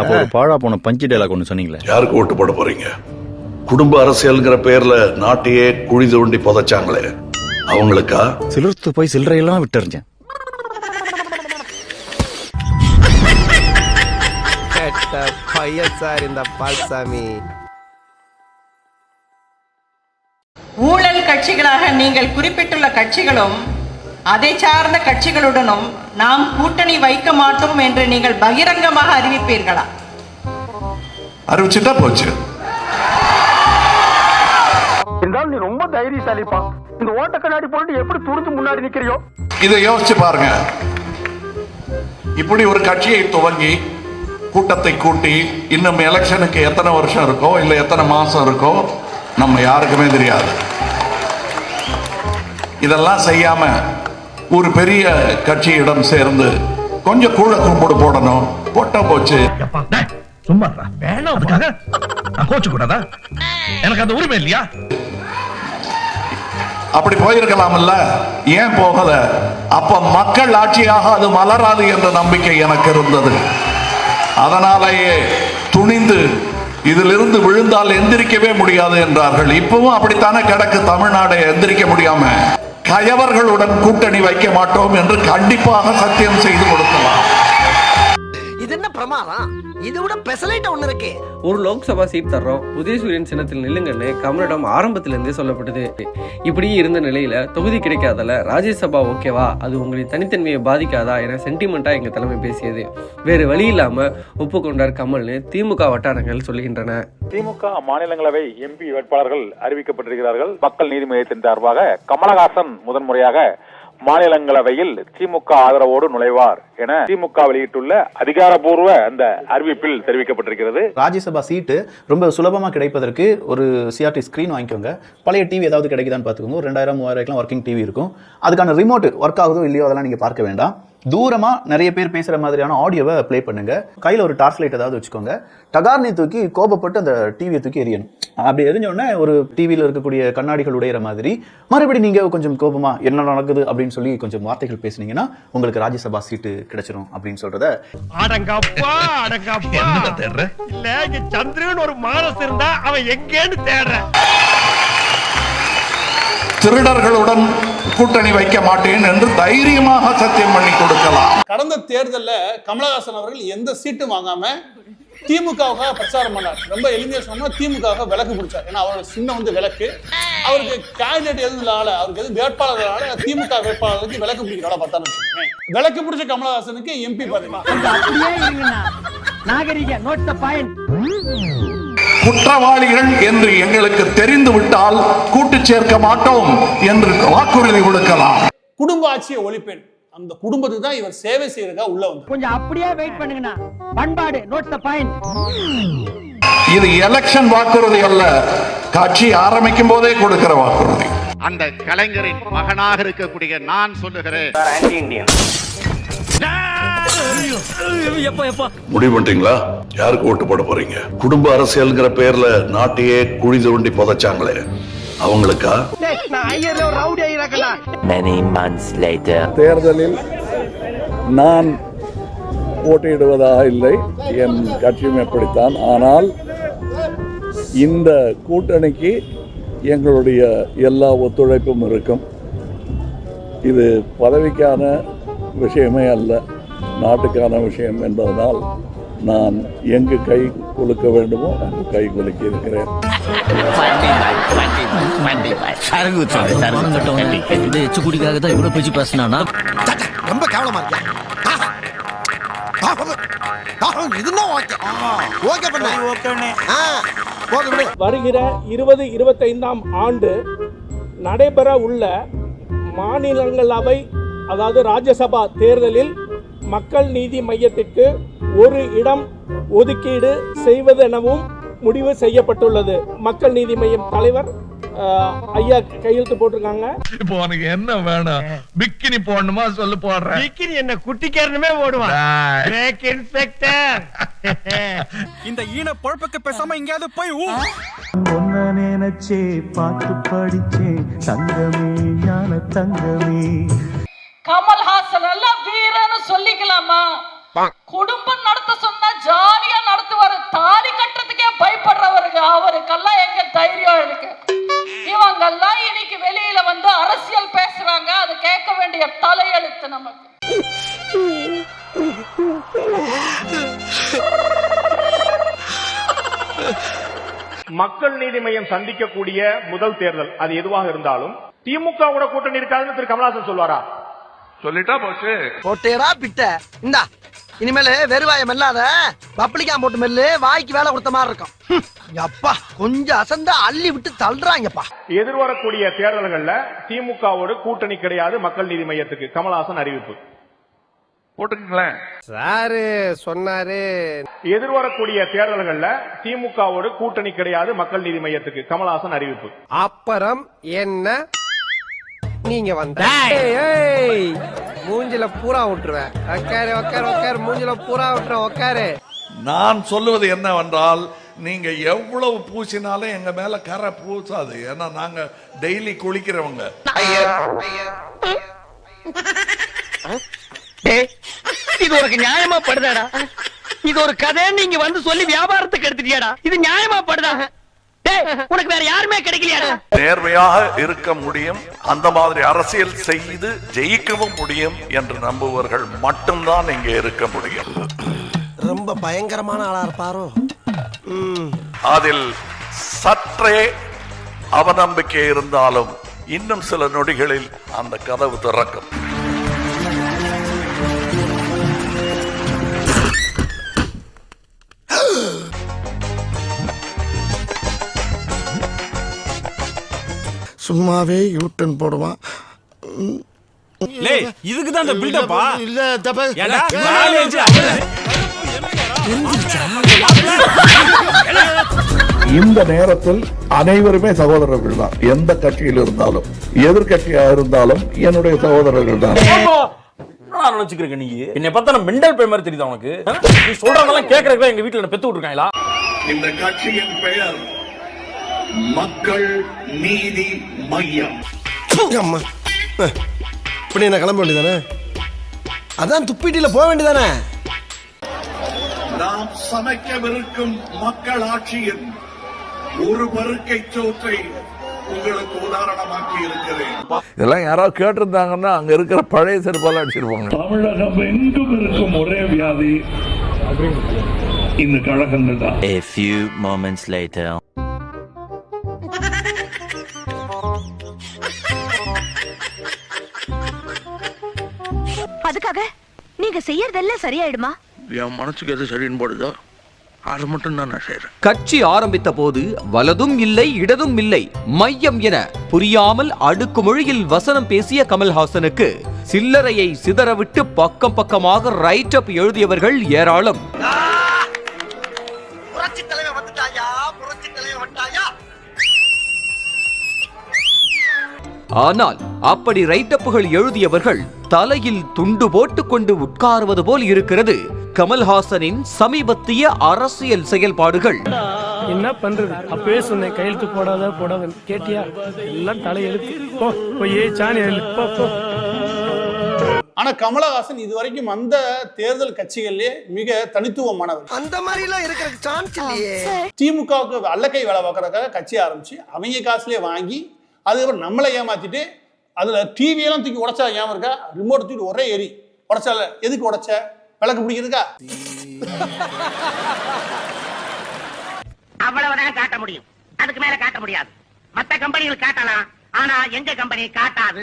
அப்போ ஒரு பாழா போன பஞ்சு டைலாக் ஒன்று சொன்னீங்களே? யாருக்கு ஓட்டு போட போறீங்க? குடும்ப அரசியல்ங்கிற பேர்ல நாட்டையே குழி தோண்டி புதைச்சாங்களே அவங்களுக்கா? சிலிர்த்து போய் சில்லறையெல்லாம் விட்டுறிஞ்சேன். பையன் சார் இந்த பால்சாமி. ஊழல் கட்சிகளாக நீங்கள் குறிப்பிட்டுள்ள கட்சிகளும் அதை சார்ந்த கட்சிகளுடனும் நாம் கூட்டணி வைக்க மாட்டோம் என்று நீங்கள் பகிரங்கமாக அறிவிப்பீர்களா? அறிவிச்சுட்டா போச்சு. இருந்தாலும் நீ ரொம்ப தைரியசாலிப்பா. இந்த ஓட்ட கண்ணாடி போட்டு எப்படி துணிஞ்சு முன்னாடி நிக்கிறியோ? இதை யோசிச்சு பாருங்க. இப்படி ஒரு கட்சியை துவங்கி கூட்டத்தை கூட்டி இன்னும் எலெக்ஷனுக்கு எத்தனை வருஷம் இருக்கோ இல்லை எத்தனை மாசம் இருக்கோ நம்ம யாருக்குமே தெரியாது. இதெல்லாம் செய்யாம ஒரு பெரிய கட்சியிடம் சேர்ந்து கொஞ்சம் கூழ கும்பிடு போடணும். போட்டா போச்சு. சும்மா வேணாம். அதுக்காக நான் கோச்சு கூடாதா? எனக்கு அந்த உரிமை இல்லையா? அப்படி போயிருக்கலாம்ல. ஏன் போகல? அப்ப மக்கள் ஆட்சியாக அது மலராது என்ற நம்பிக்கை எனக்கு இருந்தது. அதனாலேயே துணிந்து இதிலிருந்து விழுந்தால் எந்திரிக்கவே முடியாது என்றார்கள். இப்பவும் அப்படித்தானே கிடக்கு. தமிழ்நாடு எந்திரிக்க முடியாம. கயவர்களுடன் கூட்டணி வைக்க மாட்டோம் என்று கண்டிப்பாக சத்தியம் செய்து கொடுக்கலாம். பிரமாதம். இது விட பெசலைட் ஒண்ணு இருக்கு. ஒரு லோக்சபா சீட் தர்றோம். உதயசூரியன் சின்னத்தில் நில்லுங்கன்னு கமலிடம் ஆரம்பத்திலிருந்தே சொல்லப்பட்டது. இப்படி இருந்த நிலையில தொகுதி கிடைக்காதால ராஜ்யசபா ஓகேவா அது உங்களின் தனித்தன்மையை பாதிக்காதா என சென்டிமெண்டா எங்க தலைமை பேசியது. வேறு வழி இல்லாம ஒப்புக்கொண்டார் கமல்னு திமுக வட்டாரங்கள் சொல்லுகின்றன. திமுக மாநிலங்களவை எம்பி வேட்பாளர்கள் அறிவிக்கப்பட்டிருக்கிறார்கள். மக்கள் நீதி மையத்தின் சார்பாக கமலஹாசன் முதன்முறையாக மாநிலங்களவையில் திமுக ஆதரவோடு நுழைவார் என திமுக வெளியிட்டுள்ள அதிகாரப்பூர்வ அந்த அறிவிப்பில் தெரிவிக்கப்பட்டிருக்கிறது. ராஜ்யசபா சீட்டு ரொம்ப சுலபமாக கிடைப்பதற்கு ஒரு சிஆர்டி ஸ்க்ரீன் வாங்கிக்கோங்க. பழைய டிவி ஏதாவது கிடைக்குதான்னு பார்த்துக்கோங்க. ஒரு ரெண்டாயிரம் மூவாயிரம் ஒர்க்கிங் டிவி இருக்கும். அதுக்கான ரிமோட் ஒர்க் ஆகுதோ இல்லையோ அதெல்லாம் நீங்கள் பார்க்க வேண்டாம். தூரமாக நிறைய பேர் பேசுகிற மாதிரியான ஆடியோவை ப்ளே பண்ணுங்க. கையில் ஒரு டார்ச் லைட் ஏதாவது வச்சுக்கோங்க. டகார்னி தூக்கி கோபப்பட்டு அந்த டிவியை தூக்கி எரியணும் அப்படி எரிஞ்ச உடனே ஒரு டிவியில் இருக்கக்கூடிய கண்ணாடிகள் உடையிற மாதிரி மறுபடியும் நீங்கள் கொஞ்சம் கோபமா என்ன நடக்குது அப்படின்னு சொல்லி கொஞ்சம் வார்த்தைகள் பேசுனீங்கன்னா உங்களுக்கு ராஜ்யசபா சீட்டு கிடைச்சிரும் அப்படின்னு இங்க சந்திரன் ஒரு மானஸ் இருந்தா அவன் எங்கேன்னு தேடுற. திருடர்களுடன் கூட்டணி வைக்க மாட்டேன் என்று தைரியமாக சத்தியம் பண்ணி கொடுக்கலாம். கடந்த தேர்தல்ல கமலஹாசன் அவர்கள் எந்த சீட்டும் வாங்காம திமுகவுக்காக பிரச்சாரம் பண்ணார். ரொம்ப எளிமையா சொன்னா திமுகவுக்காக விளக்கு பிடிச்சார் ஏன்னா அவரோட சின்னம் வந்து விளக்கு. அவருக்கு கேண்டிடேட் எதுவும் இல்லாத அவருக்கு எதுவும் வேட்பாளர்களால திமுக வேட்பாளருக்கு விளக்கு பிடிக்கிற வேலை பார்த்தான்னு வச்சுக்கோங்க விளக்கு பிடிச்ச கமலஹாசனுக்கு எம்பி பதவி. நாகரிக நோட் த பாயிண்ட் குற்றவாளிகள் என்று எங்களுக்கு தெரிந்து விட்டால் கூட்டு சேர்க்க மாட்டோம் என்று வாக்குறுதி கொடுக்கலாம். குடும்ப ஆட்சியை ஒழிப்பேன். அந்த குடும்பத்துக்கு தான் இவர் சேவை செய்யறதுக்காக உள்ள வந்தார். கொஞ்சம் அப்படியே வெயிட் பண்ணுங்கண்ணா. பண்பாடு நோட் த பாயிண்ட் இது எலெக்ஷன் வாக்குறுதி அல்ல. கட்சி ஆரம்பிக்கும் போதே கொடுக்கிற வாக்குறுதி. அந்த கலைஞரின் மகனாக இருக்கக்கூடிய நான் சொல்லுகிறேன். முடிவு பண்ணிட்டீங்களா? யாருக்கு ஓட்டு போட போறீங்க? குடும்ப அரசியல்ங்கிற பேர்ல நாட்டையே குழி தோண்டி புதைச்சாங்களே. அவங்களுக்கா? தேர்தலில் நான் போட்டியிடுவதாக இல்லை. என் கட்சியும் எப்படித்தான். ஆனால் இந்த கூட்டணிக்கு எங்களுடைய எல்லா ஒத்துழைப்பும் இருக்கும். இது பதவிக்கான விஷயமே அல்ல. நாட்டுக்கான விஷயம் என்பதனால் நான் எங்கு கை குலுக்க வேண்டுமோ அங்கு கை குலுக்கி இருக்கிறேன். எச்சு குடிக்காக தான் இவ்வளவு பேச்சு பேசினானா ரொம்ப கேவலமா இருக்கியா இதுன்னா ஓகே ஓகே பண்ண வருகிற இருபது இருபத்தைந்தாம் ஆண்டு நடைபெற உள்ள மாநிலங்களவை அதாவது ராஜ்யசபா தேர்தலில் மக்கள் நீதி மையத்திற்கு ஒரு இடம் ஒதுக்கீடு செய்வதெனவும் முடிவு செய்யப்பட்டுள்ளது. மக்கள் நீதி மையம் தலைவர் ஐயா கையெழுத்து போட்டிருக்காங்க. இப்போ உனக்கு என்ன வேணும்? பிக்கினி போடணுமா? சொல்லு போடுறேன். பிக்கினி என்ன குட்டிக்காரனுமே பிரேக் இன்ஸ்பெக்டர் இந்த ஈன பொழப்புக்கு பேசாம எங்கேயாவது போய் ஒன்ன நினைச்சே பாட்டு படிச்சே தங்கமே ஞான தங்கமே. கமல்ஹாசன் எல்லாம் சொல்லிக்கலாமா? குடும்பம் நடத்த சொன்னா ஜாலியா நடத்துவாரு. தாலி கட்டுறதுக்கே பயப்படுறவருக்கு அவருக்கெல்லாம் எங்க தைரியம் இருக்கு? இவங்க எல்லாம் இன்னைக்கு வெளியில வந்து அரசியல் பேசுறாங்க. அது கேட்க வேண்டிய தலையெழுத்து நமக்கு. மக்கள் நீதி மையம் சந்திக்கக்கூடிய முதல் தேர்தல் அது எதுவாக இருந்தாலும் திமுகவோட கூட்டணி இருக்காதுன்னு திரு கமலாசன் சொல்வாரா? சொல்லிட்டா போச்சு. போட்டேடா பிட்ட. இந்தா இனிமேல் வெறுவாயம் இல்லாத பப்ளிக்கா போட்டு மெல்லு வாய்க்கு வேலை கொடுத்த மாதிரி இருக்கும். அப்பா கொஞ்சம் அசந்தா அள்ளி விட்டு தள்ளுறாங்கப்பா. எதிர்வரக்கூடிய தேர்தல்கள்ல திமுகவோடு கூட்டணி கிடையாது மக்கள் நீதி மையத்துக்கு கமலஹாசன் அறிவிப்பு. போட்டுக்கங்களேன். சாரு சொன்னாரு. எதிர்வரக்கூடிய தேர்தல்கள்ல திமுகவோடு கூட்டணி கிடையாது மக்கள் நீதி மையத்துக்கு கமலஹாசன் அறிவிப்பு. அப்புறம் என்ன? நீங்க வந்த. மூஞ்சில பூரா விட்டுருவேன் உக்காரு உக்காரு உக்காரு. மூஞ்சில பூரா விட்டுருவேன் உக்காரு. நான் சொல்லுவது என்னவென்றால் நீங்க எவ்வளவு பூசினாலும் எங்க மேல கரை பூசாது. ஏன்னா நாங்க டெய்லி குளிக்கிறவங்க. இது உனக்கு நியாயமா படுதாடா? இது ஒரு கதை நீங்க வந்து சொல்லி வியாபாரத்துக்கு எடுத்துட்டியாடா? இது நியாயமா படுதா? டேய் உனக்கு வேற யாருமே கிடைக்கலையாடா? நேர்மையாக இருக்க முடியும். அந்த மாதிரி அரசியல் செய்து ஜெயிக்கவும் முடியும் என்று நம்புவர்கள் மட்டும்தான் இங்கே இருக்க முடியும். ரொம்ப பயங்கரமான ஆளா இருப்பாரோ? அதில் சற்றே அவநம்பிக்கை இருந்தாலும் இன்னும் சில நொடிகளில் அந்த கதவு திறக்கும். சும்மாவே யூட்டன் போடுவான். இதுக்கு தான் இந்த பில்டப்பா இல்ல தப்ப இந்த நேரத்தில் அனைவருமே சகோதரர்கள் தான் எந்த கட்சியில் இருந்தாலும் எதிர்கட்சியா இருந்தாலும் என்னுடைய சகோதரர்கள் தான் நினைச்சுக்கிறீங்க நீ? என்னை பார்த்தா நான் மெண்டல் பே மாதிரி தெரியுதா உனக்கு? நீ சொல்றதெல்லாம் கேக்குறதுக்கு எங்க வீட்டுல பெத்து விட்டுருக்காங்களா? இந்த கட்சியின் பெயர் மக்கள் நீதி மையம். அம்மா. இப்படி என்ன கிளம்ப வேண்டியதானே? அதான் துப்பிட்டில போக வேண்டியதானே? நாம் சமைக்கவிருக்கும் மக்கள் ஆட்சியின் ஒரு பருக்கை சோற்றை உங்களுக்கு உதாரணமாக்கி இருக்கிறேன். இதெல்லாம் யாராவது கேட்டிருந்தாங்கன்னா அங்க இருக்கிற பழைய செருப்பால அடிச்சிருப்பாங்க தமிழகம் எங்கும் இருக்கும் ஒரே வியாதி இந்த கழகங்கள் தான். A few moments later. அதுக்காக நீங்க செய்யறதெல்லாம் சரியாயிடுமா? என் மனசுக்கு எது சரின்னு போடுதோ அது மட்டும் தான் நான் செய்யறேன் கட்சி ஆரம்பித்த போது வலதும் இல்லை இடதும் இல்லை மையம் என புரியாமல் அடுக்கு மொழியில் வசனம் பேசிய கமல்ஹாசனுக்கு சில்லறையை சிதறவிட்டு பக்கம் பக்கமாக ரைட் அப் எழுதியவர்கள் ஏராளம். ஆனால் அப்படி ரைட் அப்புகள் எழுதியவர்கள் தலையில் துண்டு போட்டுக் கொண்டு உட்காருவது போல் இருக்கிறது. கமல்ஹாசனின் சமீபத்திய அரசியல் செயல்பாடுகள். என்ன பண்றது? அப்பவே சொன்னேன் கையெழுத்து போடாத போடாத கேட்டியா? எல்லாம் தலையெழுத்து ஆனா கமலஹாசன் இது வரைக்கும் அந்த தேர்தல் கட்சிகளிலே மிக தனித்துவமானவர். அந்த மாதிரி எல்லாம் இருக்கிற சான்ஸ் இல்லையே. திமுகவுக்கு அல்லக்கை வேலை பார்க்கறதுக்காக கட்சி ஆரம்பிச்சு அவங்க காசுலயே வாங்கி அதுக்கப்புறம் நம்மளை ஏமாத்திட்டு அதுல டிவியெல்லாம் தூக்கி உடைச்சா ஏன் இருக்கா? ரிமோட் தூக்கி ஒரே எரி. உடைச்சால எதுக்கு உடைச்ச? விளக்கு பிடிக்கிறதுக்கா? அவ்வளவுதான் காட்ட முடியும். அதுக்கு மேல காட்ட முடியாது. மற்ற கம்பெனிகள் காட்டலாம் ஆனா எங்க கம்பெனி காட்டாது?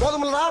போதுமில்லடா